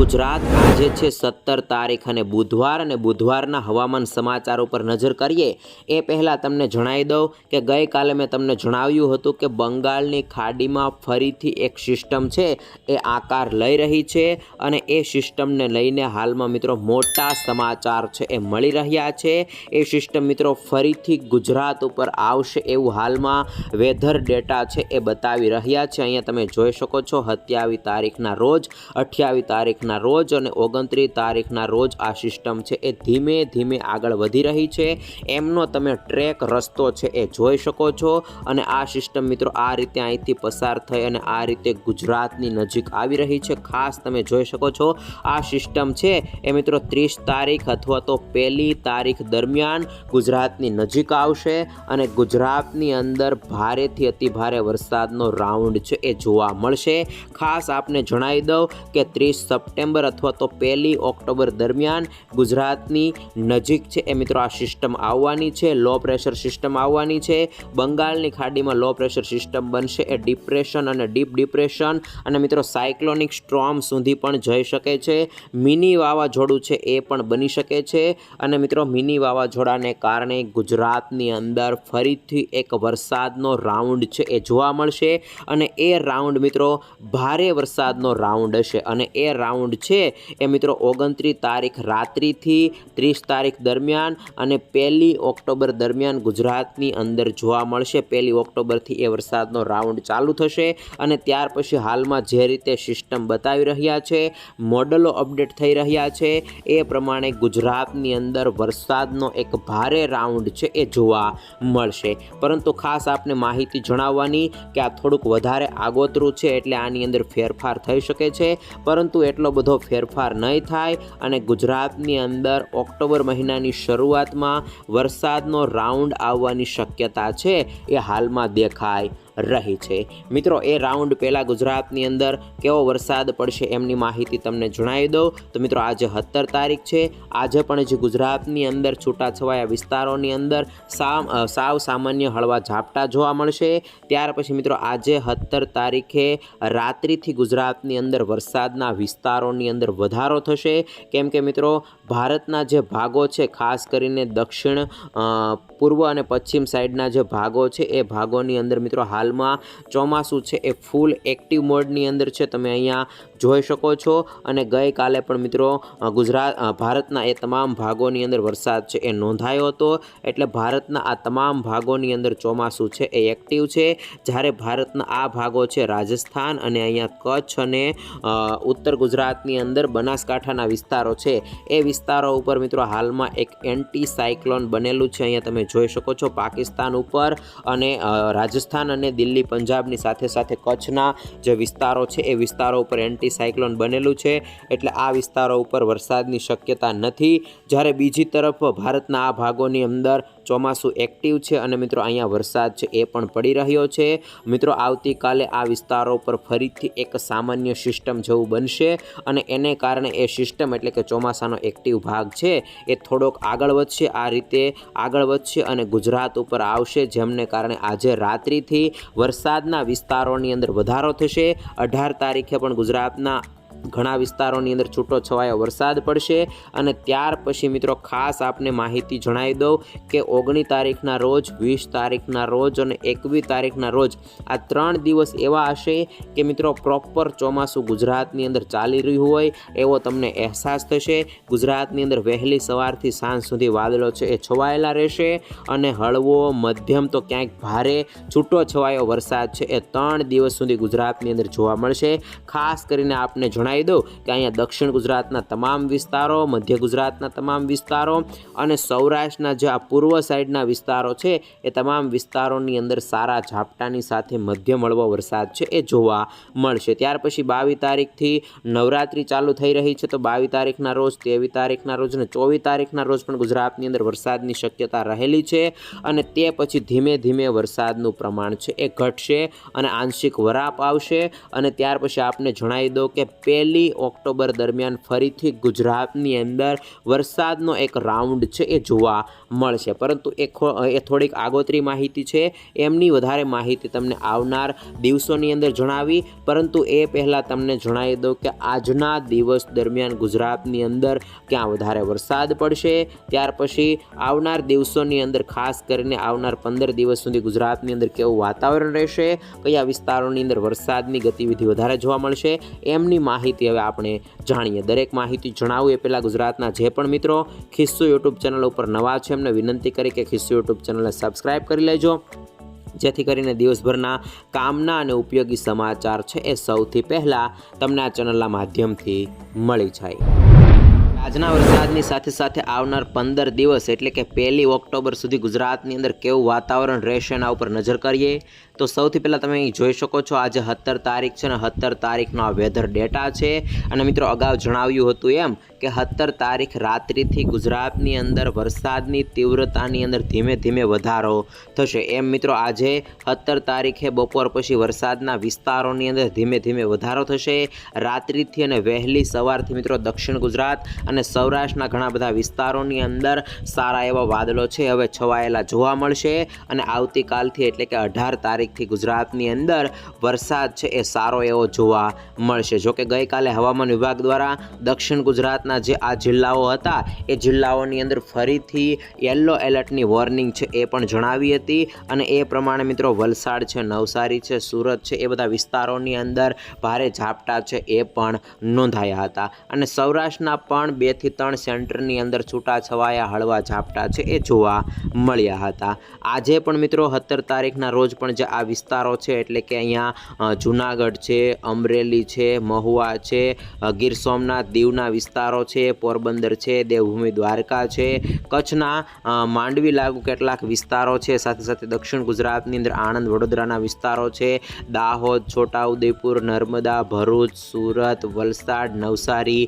ગુજરાત આજે છે સત્તર તારીખ અને બુધવાર અને બુધવારના હવામાન સમાચાર ઉપર નજર કરીએ, એ પહેલાં તમને જણાવી દઉં કે ગઈકાલે મેં તમને જણાવ્યું હતું કે બંગાળની ખાડીમાં ફરીથી એક સિસ્ટમ છે, એ આકાર લઈ રહી છે અને એ સિસ્ટમને લઈને હાલમાં મિત્રો મોટા સમાચાર છે, એ મળી રહ્યા છે. એ સિસ્ટમ મિત્રો ફરીથી ગુજરાત ઉપર આવશે એવું હાલમાં વેધર ડેટા છે, એ બતાવી રહ્યા છે. અહીંયા તમે જોઈ શકો છો, સત્યાવીસ તારીખના રોજ અઠ્યાવીસ તારીખના રોજ અને ઓગણત્રીસ તારીખના રોજ આ સિસ્ટમ છે એ ધીમે ધીમે આગળ વધી રહી છે. એમનો તમે ટ્રેક રસ્તો છે એ જોઈ શકો છો અને આ સિસ્ટમ મિત્રો આ રીતે અહીંથી પસાર થઈ અને આ રીતે ગુજરાતની નજીક આવી રહી છે. ખાસ તમે જોઈ શકો છો આ સિસ્ટમ છે એ મિત્રો ત્રીસ તારીખ અથવા તો પહેલી તારીખ દરમિયાન ગુજરાતની નજીક આવશે અને ગુજરાતની અંદર ભારેથી અતિ ભારે વરસાદનો રાઉન્ડ છે એ જોવા મળશે. ખાસ આપને જણાવી દઉં કે ત્રીસ સપ્ટેમ્બર અથવા તો પહેલી ઓક્ટોબર દરમિયાન ગુજરાતની નજીક છે. એ મિત્રો આ સિસ્ટમ આવવાની છે. લો પ્રેશર સિસ્ટમ આવવાની છે. બંગાળની ખાડીમાં લો પ્રેશર સિસ્ટમ બનશે. એ ડિપ્રેશન અને ડીપ ડિપ્રેશન અને મિત્રો સાયક્લોનિક સ્ટ્રોમ સુધી પણ જઈ શકે છે. મિની વાવાઝોડું છે એ પણ બની શકે છે અને મિત્રો મિની વાવાઝોડાને કારણે ગુજરાતની અંદર ફરીથી એક વરસાદનો રાઉન્ડ છે એ જોવા મળશે અને એ રાઉન્ડ મિત્રો ભારે વરસાદનો રાઉન્ડ હશે અને એ રાઉન્ડ છે. એ મિત્રો ઓગણત્રીસ તારીખ રાત્રિથી ત્રીસ તારીખ દરમિયાન અને પહેલી ઓક્ટોબર દરમિયાન ગુજરાતની અંદર જોવા મળશે. પહેલી ઓક્ટોબરથી એ વરસાદનો રાઉન્ડ ચાલુ થશે અને ત્યાર પછી હાલમાં જે રીતે સિસ્ટમ બતાવી રહ્યા છે મોડલો અપડેટ થઈ રહ્યા છે, એ પ્રમાણે ગુજરાતની અંદર વરસાદનો એક ભારે રાઉન્ડ છે એ જોવા મળશે. પરંતુ ખાસ આપને માહિતી જણાવવાની કે આ થોડુંક વધારે આગોતરું છે એટલે આની અંદર ફેરફાર થઈ શકે છે. પરંતુ એટલો બધો ફેરફાર નહીં થાય અને ગુજરાતની અંદર ઓક્ટોબર મહિનાની શરૂઆતમાં વરસાદનો રાઉન્ડ આવવાની શક્યતા છે એ હાલમાં દેખાય રહી છે. મિત્રો, એ રાઉન્ડ પહેલાં ગુજરાતની અંદર કેવો વરસાદ પડશે એમની માહિતી તમને જણાવી દઉં. તો મિત્રો, આજે સત્તર તારીખ છે. આજે પણ જે ગુજરાતની અંદર છૂટાછવાયા વિસ્તારોની અંદર સાવ સામાન્ય હળવા ઝાપટા જોવા મળશે. ત્યાર પછી મિત્રો, આજે સત્તર તારીખે રાત્રિથી ગુજરાતની અંદર વરસાદના વિસ્તારોની અંદર વધારો થશે. કેમ કે મિત્રો, ભારતના જે ભાગો છે, ખાસ કરીને દક્ષિણ પૂર્વ અને પશ્ચિમ સાઈડના જે ભાગો છે, એ ભાગોની અંદર મિત્રો હાલમાં ચોમાસું છે એ ફૂલ એક્ટિવ મોડની અંદર છે. તમે અહીંયા જોઈ શકો છો. અને ગઈકાલે પણ મિત્રો ગુજરાત ભારતના એ તમામ ભાગોની અંદર વરસાદ છે એ નોંધાયો હતો. એટલે ભારતના આ તમામ ભાગોની અંદર ચોમાસું છે એ એક્ટિવ છે. જ્યારે ભારતના આ ભાગો છે રાજસ્થાન અને અહીંયા કચ્છ અને ઉત્તર ગુજરાતની અંદર બનાસકાંઠાના વિસ્તારો છે. એ વિસ્તારો ઉપર મિત્રો હાલમાં એક એન્ટી સાયક્લોન બનેલું છે. અહીંયા તમે જોઈ શકો છો પાકિસ્તાન ઉપર અને રાજસ્થાન અને દિલ્હી, પંજાબની સાથે સાથે કચ્છના જે વિસ્તારો છે એ વિસ્તારો ઉપર એન્ટી સાયક્લોન બનેલું છે. એટલે આ વિસ્તારો ઉપર વરસાદની શક્યતા નથી. જ્યારે બીજી તરફ ભારતના આ ભાગોની અંદર ચોમાસું એક્ટિવ છે અને મિત્રો અહીંયા વરસાદ છે એ પણ પડી રહ્યો છે. મિત્રો આવતીકાલે આ વિસ્તારો પર ફરીથી એક સામાન્ય સિસ્ટમ જેવું બનશે અને એને કારણે એ સિસ્ટમ એટલે કે ચોમાસાનો એક્ટિવ ભાગ છે એ થોડોક આગળ વધશે. આ રીતે આગળ વધશે અને ગુજરાત ઉપર આવશે, જેમને કારણે આજે રાત્રિથી વરસાદના વિસ્તારોની અંદર વધારો થશે. અઢાર તારીખે પણ ગુજરાતના ઘણા વિસ્તારોની અંદર છૂટો છવાયો વરસાદ પડશે અને ત્યાર પછી મિત્રો ખાસ આપને માહિતી જણાવી દઉં કે ઓગણીસ તારીખના રોજ, વીસ તારીખના રોજ અને એકવીસ તારીખના રોજ આ ત્રણ દિવસ એવા હશે કે મિત્રો પ્રોપર ચોમાસું ગુજરાતની અંદર ચાલી રહ્યું હોય એવો તમને અહેસાસ થશે. ગુજરાતની અંદર વહેલી સવારથી સાંજ સુધી વાદળો છે એ છવાયેલા રહેશે અને હળવો મધ્યમ તો ક્યાંક ભારે છૂટો છવાયો વરસાદ છે એ ત્રણ દિવસ સુધી ગુજરાતની અંદર જોવા મળશે. ખાસ કરીને આપને જણાવી દઉં કે અહીંયા દક્ષિણ ગુજરાતના તમામ વિસ્તારો, મધ્ય ગુજરાતના તમામ વિસ્તારો અને સૌરાષ્ટ્રના જે આ પૂર્વ સાઈડના વિસ્તારો છે, એ તમામ વિસ્તારોની અંદર સારા ઝાપટાની સાથે મધ્યમ હળવો વરસાદ છે, એ જોવા મળશે. ત્યાર પછી બાવીસ તારીખથી નવરાત્રિ ચાલુ થઈ રહી છે, તો બાવીસ તારીખના રોજ, ત્રેવીસ તારીખના રોજ અને ચોવીસ તારીખના રોજ પણ ગુજરાતની અંદર વરસાદની શક્યતા રહેલી છે અને તે પછી ધીમે ધીમે વરસાદનું પ્રમાણ છે, એ ઘટશે અને આંશિક વરાપ આવશે અને ત્યાર પછી આપને જણાવી દો કે પહેલી પહેલી ઓક્ટોબર દરમિયાન ફરીથી ગુજરાતની અંદર વરસાદનો એક રાઉન્ડ છે એ જોવા મળશે. પરંતુ એ એ થોડીક આગોતરી માહિતી છે. એમની વધારે માહિતી તમને આવનાર દિવસોની અંદર જણાવી. પરંતુ એ પહેલાં તમને જણાવી દઉં કે આજના દિવસ દરમિયાન ગુજરાતની અંદર ક્યાં વધારે વરસાદ પડશે. ત્યાર પછી આવનાર દિવસોની અંદર ખાસ કરીને આવનાર પંદર દિવસ સુધી ગુજરાતની અંદર કેવું વાતાવરણ રહેશે, કયા વિસ્તારોની અંદર વરસાદની ગતિવિધિ વધારે જોવા મળશે, એમની માહિતી હવે આપણે જાણીએ. દરેક માહિતી જણાવું એ પહેલાં ગુજરાતના જે પણ મિત્રો, ખિસ્સુ યુટ્યુબ ચેનલ ઉપર નવા છે એમને વિનંતી કરી કે ખિસ્સો યુટ્યુબ ચેનલને સબસ્ક્રાઈબ કરી લેજો. જેથી કરીને દિવસભરના કામના અને ઉપયોગી સમાચાર છે એ સૌથી પહેલાં તમને આ ચેનલના માધ્યમથી મળી જાય. આજના વરસાદની સાથે સાથે આવનાર પંદર દિવસ એટલે કે પહેલી ઓક્ટોબર સુધી ગુજરાતની અંદર કેવું વાતાવરણ રહેશે એના ઉપર નજર કરીએ. તો સૌથી પહેલાં તમે અહીં જોઈ શકો છો, આજે સત્તર તારીખ છે ને સત્તર તારીખનો આ વેધર ડેટા છે. અને મિત્રો અગાઉ જણાવ્યું હતું એમ કે સત્તર તારીખ રાત્રિથી ગુજરાતની અંદર વરસાદની તીવ્રતાની અંદર ધીમે ધીમે વધારો થશે. એમ મિત્રો આજે સત્તર તારીખે બપોર પછી વરસાદના વિસ્તારોની અંદર ધીમે ધીમે વધારો થશે. રાત્રિથી અને વહેલી સવારથી મિત્રો દક્ષિણ ગુજરાત અને સૌરાષ્ટ્રના ઘણા બધા વિસ્તારોની અંદર સારા એવા વાદળો છે, હવે છવાયેલા જોવા મળશે. અને આવતીકાલથી એટલે કે અઢાર તારીખથી ગુજરાતની અંદર વરસાદ છે એ સારો એવો જોવા મળશે. જોકે ગઈકાલે હવામાન વિભાગ દ્વારા દક્ષિણ ગુજરાતના જે આ જિલ્લાઓ હતા, એ જિલ્લાઓની અંદર ફરીથી યલો એલર્ટની વોર્નિંગ છે એ પણ જણાવી હતી. અને એ પ્રમાણે મિત્રો વલસાડ છે, નવસારી છે, સુરત છે, એ બધા વિસ્તારોની અંદર ભારે ઝાપટા છે એ પણ નોંધાયા હતા. અને સૌરાષ્ટ્રના પણ બેથી ત્રણ સેન્ટરની અંદર છૂટાછવાયા હળવા ઝાપટા છે એ જોવા મળ્યા હતા. આજે પણ મિત્રો સત્તર તારીખના રોજ પણ જે આ વિસ્તારો છે, એટલે કે અહીંયા જુનાગઢ છે, અમરેલી છે, મહુવા છે ગીર સોમનાથ, દીવના વિસ્તારો છે, પોરબંદર છે, દેવભૂમિ દ્વારકા છે, કચ્છના માંડવી લાગુ કેટલાક વિસ્તારો છે, સાથે સાથે દક્ષિણ ગુજરાતની અંદર આણંદ, વડોદરાના વિસ્તારો છે, દાહોદ, છોટાઉદેપુર, નર્મદા, ભરૂચ, સુરત, વલસાડ, નવસારી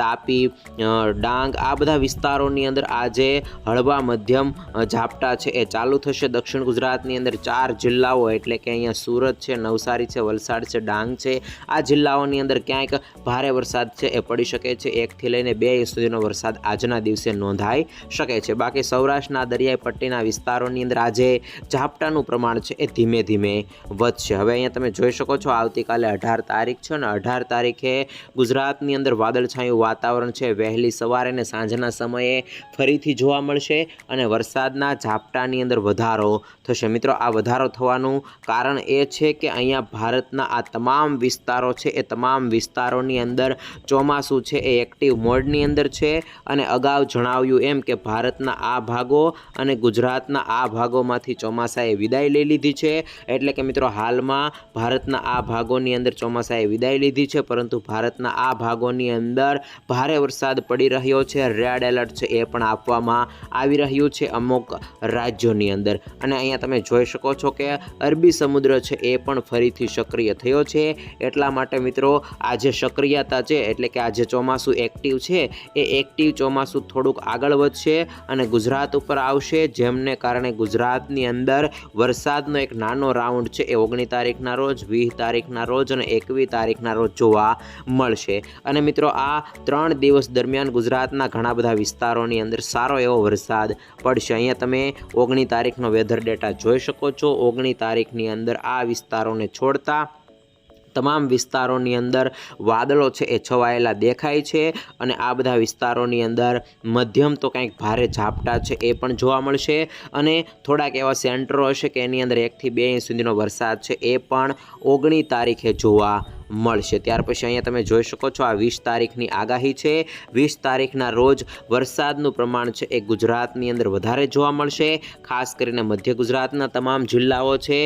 તાપી ડાંગ આ બધા વિસ્તારોની અંદર આજે હળવા મધ્યમ ઝાપટા છે. એ ચાલુ થશે દક્ષિણ ગુજરાતની અંદર ચાર જિલ્લાઓ, એટલે કે અહીંયા સુરત છે, નવસારી છે, વલસાડ છે, ડાંગ છે. આ જિલ્લાઓની અંદર ક્યાંક ભારે વરસાદ છે, એ પડી શકે છે. એકથી લઈને બે ઇંચ સુધીનો વરસાદ આજના દિવસે નોંધાઈ શકે છે. બાકી સૌરાષ્ટ્રના દરિયાઈ પટ્ટીના વિસ્તારોની અંદર આજે ઝાપટાનું પ્રમાણ છે, એ ધીમે ધીમે વધશે. હવે અહીંયા તમે જોઈ શકો છો, આવતીકાલે અઢાર તારીખ છે ને અઢાર તારીખે ગુજરાતની અંદર વાદળછાયું વાતાવરણ છે. વહેલી સવારે અને સાંજના સમયે ફરીથી જોવા મળશે અને વરસાદના ઝાપટાની અંદર વધારો થશે. મિત્રો, આ વધારો થવાનું કારણ એ છે કે અહીંયા ભારતના આ તમામ વિસ્તારો છે, એ તમામ વિસ્તારોની અંદર ચોમાસું છે, એ એક્ટિવ મોડની અંદર છે અને અગાઉ જણાવ્યું એમ કે ભારતના આ ભાગો અને ગુજરાતના આ ભાગોમાંથી ચોમાસાએ વિદાય લઈ લીધી છે. એટલે કે મિત્રો, હાલમાં ભારતના આ ભાગોની અંદર ચોમાસાએ વિદાય લીધી છે, પરંતુ ભારતના આ ભાગોની અંદર ભારે વરસાદ પડી રહ્યો છે. રેડ એલર્ટ છે એ પણ આપવામાં આવી રહ્યું છે અમુક રાજ્યોની અંદર. અને અહીંયા તમે જોઈ શકો છો કે અરબી સમુદ્ર છે એ પણ ફરીથી સક્રિય થયો છે. એટલા માટે મિત્રો આ જે સક્રિયતા છે એટલે કે આ જે ચોમાસું એક્ટિવ છે. એ એક્ટિવ ચોમાસું થોડુંક આગળ વધશે અને ગુજરાત ઉપર આવશે. જેમને કારણે ગુજરાતની અંદર વરસાદનો એક નાનો રાઉન્ડ છે એ ઓગણીસ તારીખના રોજ, વીસ તારીખના રોજ અને એકવીસ તારીખના રોજ જોવા મળશે. અને મિત્રો આ ત્રણ દિવસ દરમિયાન ગુજરાતના ઘણા બધા વિસ્તારોની અંદર સારો એવો વરસાદ પડશે. અહીંયા તમે ઓગણીસ તારીખનો વેધર ડેટા જોઈ શકો છો. ઓગણી તારીખની અંદર આ વિસ્તારોને છોડતા તમામ વિસ્તારોની અંદર વાદળો છે એ છવાયેલા દેખાય છે અને આ બધા વિસ્તારોની અંદર મધ્યમ તો કંઈક ભારે ઝાપટા છે એ પણ જોવા મળશે. અને થોડાક એવા સેન્ટરો હશે કે એની અંદર એકથી બે ઇંચ સુધીનો વરસાદ છે એ પણ ઓગણી તારીખે જોવા મળશે. ત્યાર પછી અહીંયા તમે જોઈ શકો છો આ વીસ તારીખની આગાહી છે. વીસ તારીખના રોજ વરસાદનું પ્રમાણ છે એ ગુજરાતની અંદર વધારે જોવા મળશે. ખાસ કરીને મધ્ય ગુજરાતના તમામ જિલ્લાઓ છે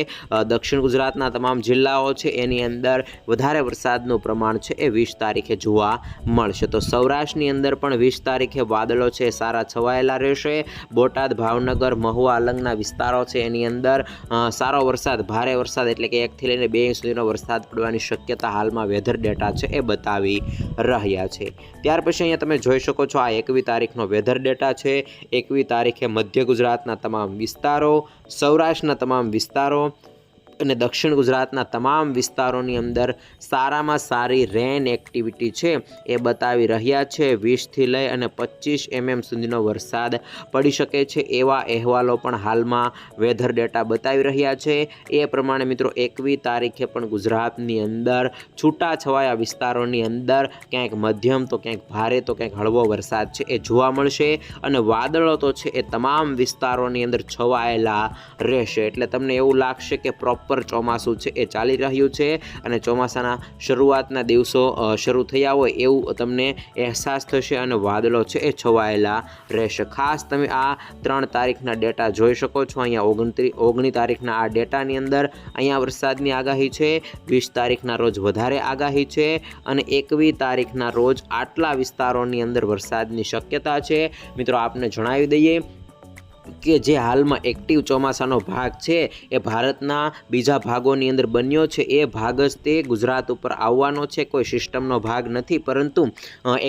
દક્ષિણ ગુજરાતના તમામ જિલ્લાઓ છે એની અંદર વધારે વરસાદનું પ્રમાણ છે એ વીસ તારીખે જોવા મળશે. તો સૌરાષ્ટ્રની અંદર પણ વીસ તારીખે વાદળો છે સારા છવાયેલા રહેશે. બોટાદ, ભાવનગર, મહુવા અલંગના વિસ્તારો છે એની અંદર સારો વરસાદ, ભારે વરસાદ એટલે કે એકથી લઈને બે ઇંચ સુધીનો વરસાદ પડવાની શક્યતા હાલમાં વેધર ડેટા છે એ બતાવી રહ્યા છે. ત્યાર પછી અહીંયા તમે જોઈ શકો છો આ એકવી તારીખનો વેધર ડેટા છે. એકવી તારીખે મધ્ય ગુજરાતના તમામ વિસ્તારો, સૌરાષ્ટ્રના તમામ વિસ્તારો અને દક્ષિણ ગુજરાતના તમામ વિસ્તારોની અંદર સારામાં સારી રેન એક્ટિવિટી છે. એ બતાવી રહ્યા છે. વીસથી લઈ અને પચીસ એમએમ સુધીનો વરસાદ પડી શકે છે એવા અહેવાલો પણ હાલમાં વેધર ડેટા બતાવી રહ્યા છે. એ પ્રમાણે મિત્રો એકવી તારીખે પણ ગુજરાતની અંદર છૂટાછવાયા વિસ્તારોની અંદર ક્યાંક મધ્યમ તો ક્યાંક ભારે તો ક્યાંક હળવો વરસાદ છે એ જોવા મળશે અને વાદળો તો છે એ તમામ વિસ્તારોની અંદર છવાયેલા રહેશે. એટલે તમને એવું લાગશે કે પ્રોપર ચોમાસું છે એ ચાલી રહ્યું છે અને ચોમાસાના શરૂઆતના દિવસો શરૂ થયા હોય એવું તમને અહેસાસ થશે અને વાદળો છે એ છવાયેલા રહેશે. ખાસ તમે આ ત્રણ તારીખના ડેટા જોઈ શકો છો. અહીંયા ઓગણત્રીસ ઓગણી તારીખના આ ડેટાની અંદર અહીંયા વરસાદની આગાહી છે, વીસ તારીખના રોજ વધારે આગાહી છે અને એકવીસ તારીખના રોજ આટલા વિસ્તારોની અંદર વરસાદની શક્યતા છે. મિત્રો, આપને જણાવી દઈએ કે જે હાલમાં એક્ટિવ ચોમાસાનો ભાગ છે, એ ભારતના બીજા ભાગોની અંદર બન્યો છે. એ ભાગ જ તે ગુજરાત ઉપર આવવાનો છે. કોઈ સિસ્ટમનો ભાગ નથી, પરંતુ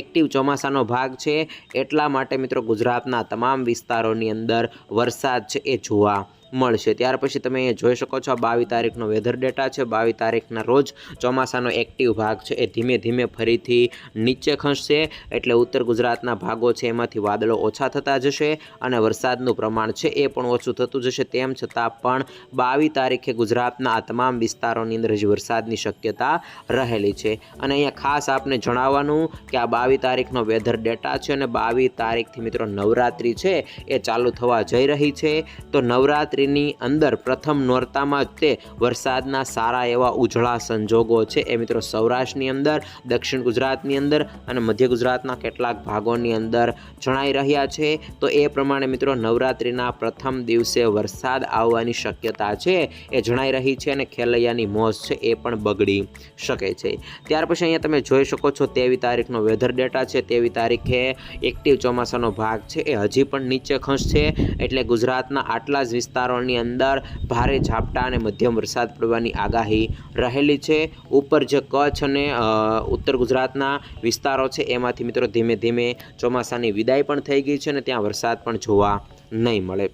એક્ટિવ ચોમાસાનો ભાગ છે. એટલા માટે મિત્રો ગુજરાતના તમામ વિસ્તારોની અંદર વરસાદ છે એ જોવા મળશે. ત્યાર પછી તમે અહીંયા જોઈ શકો છો બાવીસ તારીખનો વેધર ડેટા છે. બાવીસ તારીખના રોજ ચોમાસાનો એક્ટિવ ભાગ છે. એ ધીમે ધીમે ફરીથી નીચે ખસશે. એટલે ઉત્તર ગુજરાતના ભાગો છે એમાંથી વાદળો ઓછા થતા જશે અને વરસાદનું પ્રમાણ છે એ પણ ઓછું થતું જશે. તેમ છતાં પણ બાવીસ તારીખે ગુજરાતના આ તમામ વિસ્તારોની અંદર હજી વરસાદની શક્યતા રહેલી છે. અને અહીંયા ખાસ આપને જણાવવાનું કે આ બાવીસ તારીખનો વેધર ડેટા છે અને બાવીસ તારીખથી મિત્રો નવરાત્રિ છે એ ચાલુ થવા જઈ રહી છે. તો નવરાત્રિની અંદર પ્રથમ નોરતામાં જ તે વરસાદના સારા એવા ઉજળા સંજોગો છે. એ મિત્રો સૌરાષ્ટ્રની અંદર, દક્ષિણ ગુજરાતની અંદર અને મધ્ય ગુજરાતના કેટલાક ભાગોની અંદર જણાઈ રહ્યા છે. તો એ પ્રમાણે મિત્રો નવરાત્રિના પ્રથમ દિવસે વરસાદ આવવાની શક્યતા છે એ જણાઈ રહી છે અને ખેલૈયાની મોજ છે એ પણ બગડી શકે છે. ત્યાર પછી અહીંયા તમે જોઈ શકો છો તેવી તારીખનો વેધર ડેટા છે. તેવી તારીખે એક્ટિવ ચોમાસાનો ભાગ છે. એ હજી પણ નીચે ખસશે. એટલે ગુજરાતના આટલા જ વિસ્તારોની અંદર ભારે ઝાપટા અને મધ્યમ વરસાદ પડવાની આગાહી રહેલી છે. ઉપર જે કચ્છ અને ઉત્તર ગુજરાતના વિસ્તારો છે, એમાંથી મિત્રો ધીમે ધીમે ચોમાસાની વિદાય પણ થઈ ગઈ છે અને ત્યાં વરસાદ પણ જોવા નહીં મળે.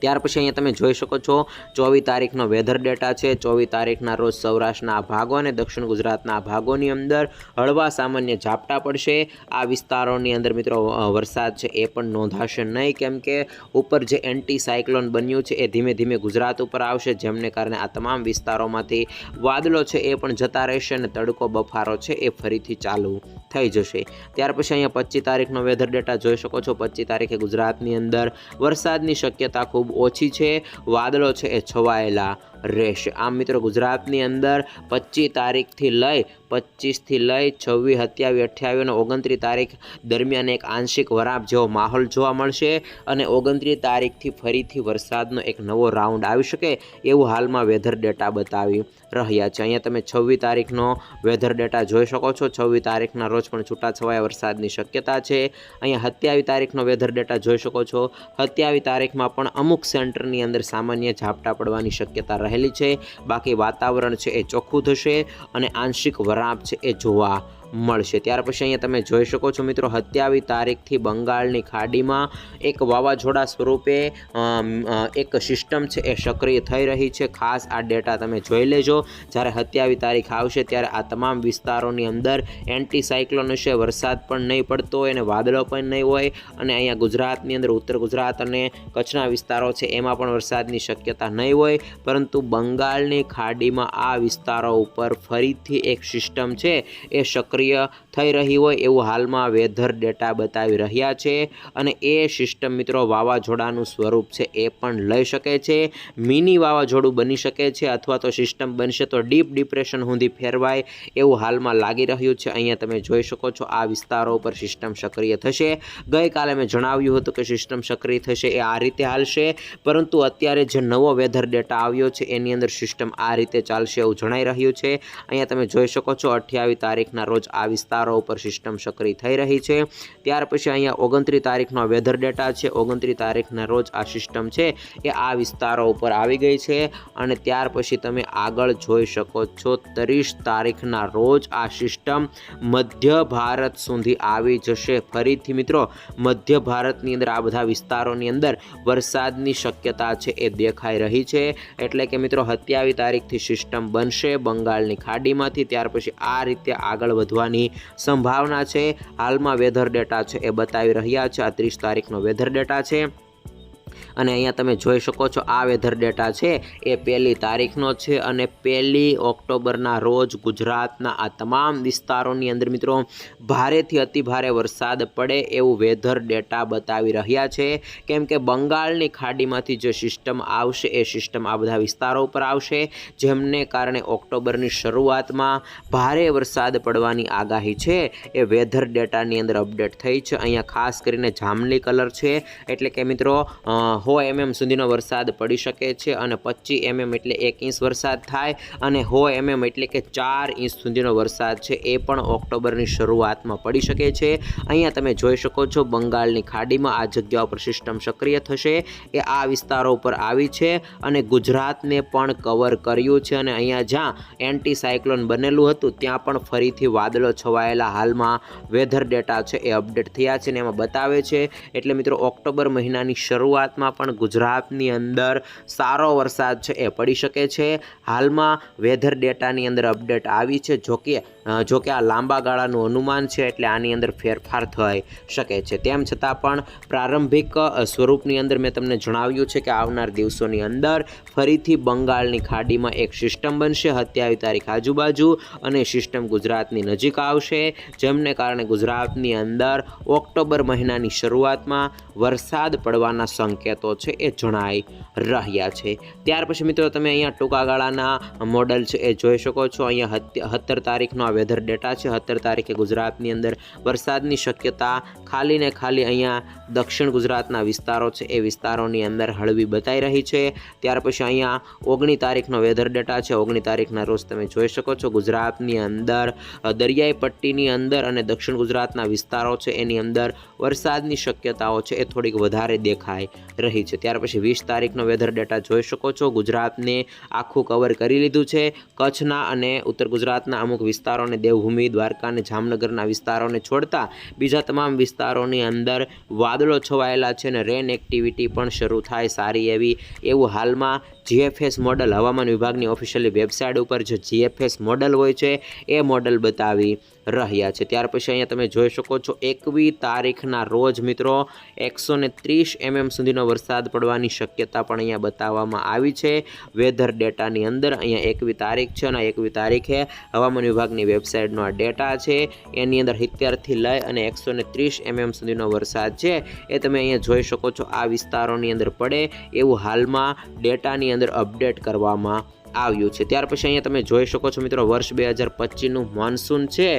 ત્યાર પછી અહીંયા તમે જોઈ શકો છો, ચોવીસ તારીખનો વેધર ડેટા છે, ચોવીસ તારીખના રોજ સૌરાષ્ટ્રના ભાગો અને દક્ષિણ ગુજરાતના ભાગોની અંદર હળવા સામાન્ય ઝાપટા પડશે. આ વિસ્તારોની અંદર મિત્રો વરસાદ છે એ પણ નોંધાશે નહીં, કેમ કે ઉપર જે એન્ટી સાયક્લોન બન્યું છે એ ધીમે ધીમે ગુજરાત ઉપર આવશે, જેમને કારણે આ તમામ વિસ્તારોમાંથી વાદળો છે એ પણ જતા રહેશે અને તડકો, બફારો છે એ ફરીથી ચાલુ થઈ જશે. ત્યાર પછી અહીંયા પચીસ તારીખનો વેધર ડેટા જોઈ શકો છો, પચીસ તારીખે ગુજરાતની અંદર વરસાદની શક્યતા ખૂબ ઓછી છે. વાદળો છે એ છવાયેલા રહેશે. આમ મિત્રો ગુજરાતની અંદર પચીસ તારીખથી લઈ પચીસથી લઈ છવ્વીસ, સત્યાવીસ, અઠ્યાવીસ અને ઓગણત્રીસ તારીખ દરમિયાન એક આંશિક વરાપ જેવો માહોલ જોવા મળશે અને ઓગણત્રીસ તારીખથી ફરીથી વરસાદનો એક નવો રાઉન્ડ આવી શકે એવું હાલમાં વેધર ડેટા બતાવી રહ્યા છે. અહીંયા તમે છવ્વીસ તારીખનો વેધર ડેટા જોઈ શકો છો. છવ્વીસ તારીખના રોજ પણ છૂટાછવાયા વરસાદની શક્યતા છે. અહીંયા સત્યાવીસ તારીખનો વેધર ડેટા જોઈ શકો છો. સત્યાવીસ તારીખમાં પણ અમુક સેન્ટરની અંદર સામાન્ય ઝાપટા પડવાની શક્યતા રહેલી છે. બાકી વાતાવરણ છે એ ચોખ્ખું થશે અને આંશિક વરાપ છે એ જોવા મળશે. ત્યાર પછી અહીંયા તમે જોઈ શકો છો મિત્રો હત્યાવી તારીખથી બંગાળની ખાડીમાં એક વાવાઝોડા સ્વરૂપે એક સિસ્ટમ છે એ સક્રિય થઈ રહી છે. ખાસ આ ડેટા તમે જોઈ લેજો. જ્યારે હત્યાવી તારીખ આવશે ત્યારે આ તમામ વિસ્તારોની અંદર એન્ટી સાયક્લોન હશે. વરસાદ પણ નહીં પડતો હોય અને વાદળો પણ નહીં હોય. અને અહીંયા ગુજરાતની અંદર, ઉત્તર ગુજરાત અને કચ્છના વિસ્તારો છે, એમાં પણ વરસાદની શક્યતા નહીં હોય. પરંતુ બંગાળની ખાડીમાં આ વિસ્તારો ઉપર ફરીથી એક સિસ્ટમ છે એ સક્રિય Australia થઈ રહી હોય એવું હાલમાં વેધર ડેટા બતાવી રહ્યા છે અને એ સિસ્ટમ મિત્રો વાવાઝોડાનું સ્વરૂપ છે એ પણ લઈ શકે છે. મિની વાવાઝોડું બની શકે છે અથવા તો સિસ્ટમ બનશે તો ડીપ ડિપ્રેશન સુધી ફેરવાય એવું હાલમાં લાગી રહ્યું છે. અહીંયા તમે જોઈ શકો છો આ વિસ્તારો ઉપર સિસ્ટમ સક્રિય થશે. ગઈકાલે મેં જણાવ્યું હતું કે સિસ્ટમ સક્રિય થશે એ આ રીતે હાલશે, પરંતુ અત્યારે જે નવો વેધર ડેટા આવ્યો છે એની અંદર સિસ્ટમ આ રીતે ચાલશે એવું જણાઈ રહ્યું છે. અહીંયા તમે જોઈ શકો છો અઠ્યાવીસ તારીખના રોજ આ વિસ્તારો વિસ્તારો ઉપર સિસ્ટમ સક્રિય થઈ રહી છે. ત્યાર પછી અહીંયા ઓગણત્રીસ તારીખનો વેધર ડેટા છે. ઓગણત્રીસ તારીખના રોજ આ સિસ્ટમ છે એ આ વિસ્તારો ઉપર આવી ગઈ છે અને ત્યાર પછી તમે આગળ જોઈ શકો છો ત્રીસ તારીખના રોજ આ સિસ્ટમ મધ્ય ભારત સુધી આવી જશે. ફરીથી મિત્રો, મધ્ય ભારતની અંદર આ બધા વિસ્તારોની અંદર વરસાદની શક્યતા છે એ દેખાઈ રહી છે. એટલે કે મિત્રો, સત્યાવીસ તારીખથી સિસ્ટમ બનશે બંગાળની ખાડીમાંથી. ત્યાર પછી આ રીતે આગળ વધવાની સંભાવના છે. હાલમાં વેધર ડેટા છે એ બતાવી રહ્યા છે. આ ત્રીસ તારીખનો વેધર ડેટા છે. અને અહીંયા તમે જોઈ શકો છો આ વેધર ડેટા છે. એ પહેલી તારીખનો છે અને પહેલી ઓક્ટોબરના રોજ ગુજરાતના આ તમામ વિસ્તારોની અંદર મિત્રો ભારેથી અતિભારે વરસાદ પડે એવું વેધર ડેટા બતાવી રહ્યા છે. કેમ કે બંગાળની ખાડીમાંથી જે સિસ્ટમ આવશે, એ સિસ્ટમ આ બધા વિસ્તારો ઉપર આવશે, જેમને કારણે ઓક્ટોબરની શરૂઆતમાં ભારે વરસાદ પડવાની આગાહી છે. એ વેધર ડેટાની અંદર અપડેટ થઈ છે. અહીંયા ખાસ કરીને જામલી કલર છે. એટલે કે મિત્રો સો એમએમ સુધીનો વરસાદ પડી શકે છે અને પચીસ એમએમ એટલે એક ઇંચ વરસાદ થાય અને સો એમએમ એટલે કે ચાર ઇંચ સુધીનો વરસાદ છે એ પણ ઓક્ટોબરની શરૂઆતમાં પડી શકે છે. અહીંયા તમે જોઈ શકો છો બંગાળની ખાડીમાં આ જગ્યા ઉપર સિસ્ટમ સક્રિય થશે. એ આ વિસ્તારો ઉપર આવી છે અને ગુજરાતને પણ કવર કર્યું છે અને અહીંયા જ્યાં એન્ટી સાયક્લોન બનેલું હતું ત્યાં પણ ફરીથી વાદળો છવાયેલા હાલમાં વેધર ડેટા છે એ અપડેટ થયા છે અને એમાં બતાવે છે. એટલે મિત્રો ઓક્ટોબર મહિનાની શરૂઆતમાં પણ ગુજરાતની અંદર સારો વરસાદ છે, એ પડી શકે છે. હાલમાં વેધર ડેટાની અંદર અપડેટ આવી છે, જોકે અ, જોકે આ લાંબા ગાળાનું અનુમાન છે એટલે આની અંદર ફેરફાર થઈ શકે છે. તેમ છતાં પણ પ્રારંભિક સ્વરૂપની અંદર મેં તમને જણાવ્યું છે કે આવનાર દિવસોની અંદર ફરીથી બંગાળની ખાડીમાં એક સિસ્ટમ બનશે. હત્યાવી તારીખ આજુબાજુ અને સિસ્ટમ ગુજરાતની નજીક આવશે. જેમને કારણે ગુજરાતની અંદર ઓક્ટોબર મહિનાની શરૂઆતમાં વરસાદ પડવાના સંકેતો છે એ જણાઈ રહ્યા છે. ત્યાર પછી મિત્રો તમે અહીંયા ટૂંકા ગાળાના મોડલ છે એ જોઈ શકો છો. અહીંયા સત્તર તારીખનો વેધર ડેટા છે. સત્તર તારીખે ગુજરાતની અંદર વરસાદની શક્યતા ખાલી ને ખાલી અહીંયા દક્ષિણ ગુજરાતના વિસ્તારો છે. એ વિસ્તારોની અંદર હળવી બતાઈ રહી છે. ત્યાર પછી અહીંયા ઓગણી તારીખનો વેધર ડેટા છે. ઓગણી તારીખના રોજ તમે જોઈ શકો છો ગુજરાતની અંદર દરિયાઈ પટ્ટીની અંદર અને દક્ષિણ ગુજરાતના વિસ્તારો છે. એની અંદર વરસાદની શક્યતાઓ છે એ થોડીક વધારે દેખાઈ રહી છે. ત્યાર પછી વીસ તારીખનો વેધર ડેટા જોઈ શકો છો. ગુજરાતને આખું કવર કરી લીધું છે. કચ્છના અને ઉત્તર ગુજરાતના અમુક વિસ્તારોને દેવભૂમિ, દ્વારકા અને જામનગરના વિસ્તારોને છોડતા બીજા તમામ વિસ્તારોની અંદર વાદળો છવાયેલા છે અને રેન એક્ટિવિટી પણ શરૂ થાય સારી એવી એવું હાલમાં જીએફએસ મોડલ હવામાન વિભાગની ઓફિશિયલી વેબસાઇટ ઉપર જે જીએફએસ મોડલ હોય છે, એ મોડલ બતાવી રહ્યા છે. ત્યાર પછી અહીંયા તમે જોઈ શકો છો, એકવી તારીખના રોજ મિત્રો એકસો ને ત્રીસ એમએમ સુધીનો વરસાદ પડવાની શક્યતા પણ અહીંયા બતાવવામાં આવી છે. વેધર ડેટાની અંદર અહીંયા એકવી તારીખ છે અને એકવી તારીખે હવામાન વિભાગની વેબસાઇટનો આ ડેટા છે. એની અંદર સિત્તેરથી લઈ અને એકસો ને ત્રીસ એમએમ સુધીનો વરસાદ છે. એ તમે અહીંયા જોઈ શકો છો, આ વિસ્તારોની અંદર પડે એવું હાલમાં ડેટાની અંદર અપડેટ કરવામાં આવ્યું છે. ત્યાર પછી અહીંયા તમે જોઈ શકો છો મિત્રો, વર્ષ બે હજાર પચીસનું મોન્સૂન છે,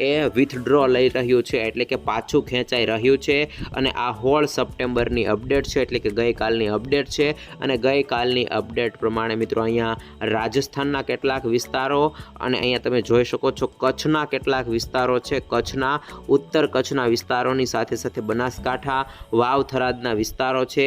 એ વિથડ્રો લઈ રહ્યું છે, એટલે કે પાછું ખેંચાઈ રહ્યું છે અને આ હોળ સપ્ટેમ્બરની અપડેટ છે, એટલે કે ગઈકાલની અપડેટ છે અને ગઈકાલની અપડેટ પ્રમાણે મિત્રો અહીંયા રાજસ્થાનના કેટલાક વિસ્તારો અને અહીંયા તમે જોઈ શકો છો કચ્છના કેટલાક વિસ્તારો છે. કચ્છના, ઉત્તર કચ્છના વિસ્તારોની સાથે સાથે બનાસકાંઠા વાવ થરાદના વિસ્તારો છે,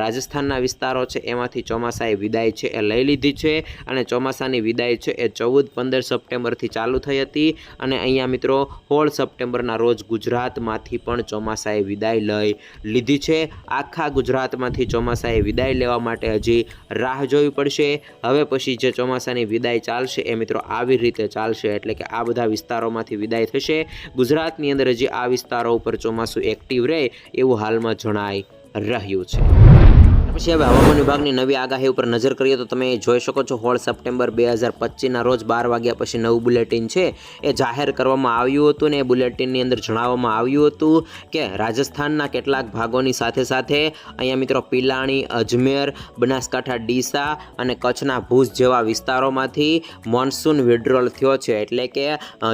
રાજસ્થાનના વિસ્તારો છે, એમાંથી ચોમાસાએ વિદાય છે, એ લઈ લીધી છે અને ચોમાસાની વિદાય છે એ ચૌદ પંદર સપ્ટેમ્બરથી ચાલુ થઈ હતી અને અહીંયા મિત્રો સોળ સપ્ટેમ્બરના રોજ ગુજરાતમાંથી પણ ચોમાસાએ વિદાય લઈ લીધી છે. આખા ગુજરાતમાંથી ચોમાસાએ વિદાય લેવા માટે હજી રાહ જોવી પડશે. હવે પછી જે ચોમાસાની વિદાય ચાલશે એ મિત્રો આવી રીતે ચાલશે એટલે કે આ બધા વિસ્તારોમાંથી વિદાય થશે. ગુજરાતની અંદર હજી આ વિસ્તારો ઉપર ચોમાસું એક્ટિવ રહે એવું હાલમાં જણાય રહ્યું છે. પછી હવે હવામાન વિભાગની નવી આગાહી ઉપર નજર કરીએ તો તમે જોઈ શકો છો, હોળ સપ્ટેમ્બર બે હજાર પચીસના રોજ બાર વાગ્યા પછી નવું બુલેટિન છે. એ જાહેર કરવામાં આવ્યું હતું ને એ બુલેટિનની અંદર જણાવવામાં આવ્યું હતું કે રાજસ્થાનના કેટલાક ભાગોની સાથે સાથે અહીંયા મિત્રો પિલાણી, અજમેર, બનાસકાંઠા, ડીસા અને કચ્છના ભુજ જેવા વિસ્તારોમાંથી મોન્સૂન વિડ્રોલ થયો છે એટલે કે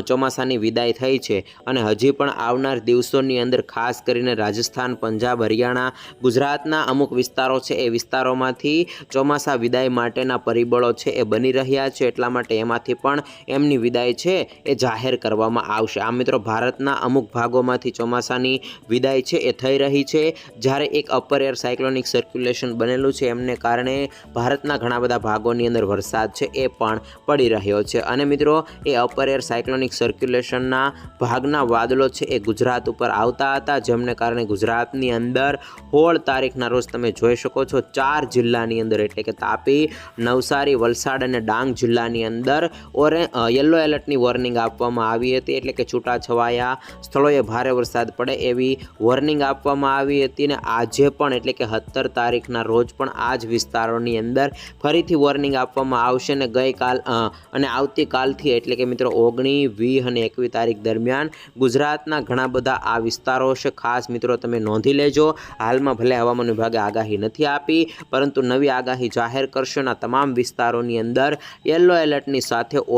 ચોમાસાની વિદાય થઈ છે અને હજી પણ આવનાર દિવસોની અંદર ખાસ કરીને રાજસ્થાન, પંજાબ, હરિયાણા, ગુજરાતના અમુક વિસ્તારો છે છે એ વિસ્તારોમાંથી ચોમાસા વિદાય માટેના પરિબળો છે એ બની રહ્યા છે. એટલા માટે એમાંથી પણ એમની વિદાય છે એ જાહેર કરવામાં આવશે. આ મિત્રો ભારતના અમુક ભાગોમાંથી ચોમાસાની વિદાય છે એ થઈ રહી છે. જ્યારે એક અપર એર સાયક્લોનિક સર્ક્યુલેશન બનેલું છે, એમને કારણે ભારતના ઘણા બધા ભાગોની અંદર વરસાદ છે એ પણ પડી રહ્યો છે. અને મિત્રો, એ અપર એર સાયક્લોનિક સર્ક્યુલેશનના ભાગના વાદળો છે એ ગુજરાત ઉપર આવતા હતા, જેમને કારણે ગુજરાતની અંદર સોળ તારીખના રોજ તમે જોઈ શકો છો ચાર જિલ્લાની અંદર. એટલે કે તાપી, નવસારી, વલસાડ અને ડાંગ જિલ્લાની અંદર ઓરે યલો એલર્ટની વોર્નિંગ આપવામાં આવી હતી. એટલે કે છૂટાછવાયા સ્થળોએ ભારે વરસાદ પડે એવી વોર્નિંગ આપવામાં આવી હતી ને આજે પણ, એટલે કે સત્તર તારીખના રોજ પણ આ જ વિસ્તારોની અંદર ફરીથી વોર્નિંગ આપવામાં આવશે અને ગઈકાલ અને આવતીકાલથી, એટલે કે મિત્રો ઓગણીસ વીસ અને એકવીસ તારીખ દરમિયાન ગુજરાતના ઘણા બધા આ વિસ્તારો છે. ખાસ મિત્રો તમે નોંધી લેજો. હાલમાં ભલે હવામાન વિભાગે આગાહી નથી આપી પરંતુ નવી આગાહી જાહેર કરશે અને તમામ વિસ્તારોની અંદર યલો એલર્ટની સાથે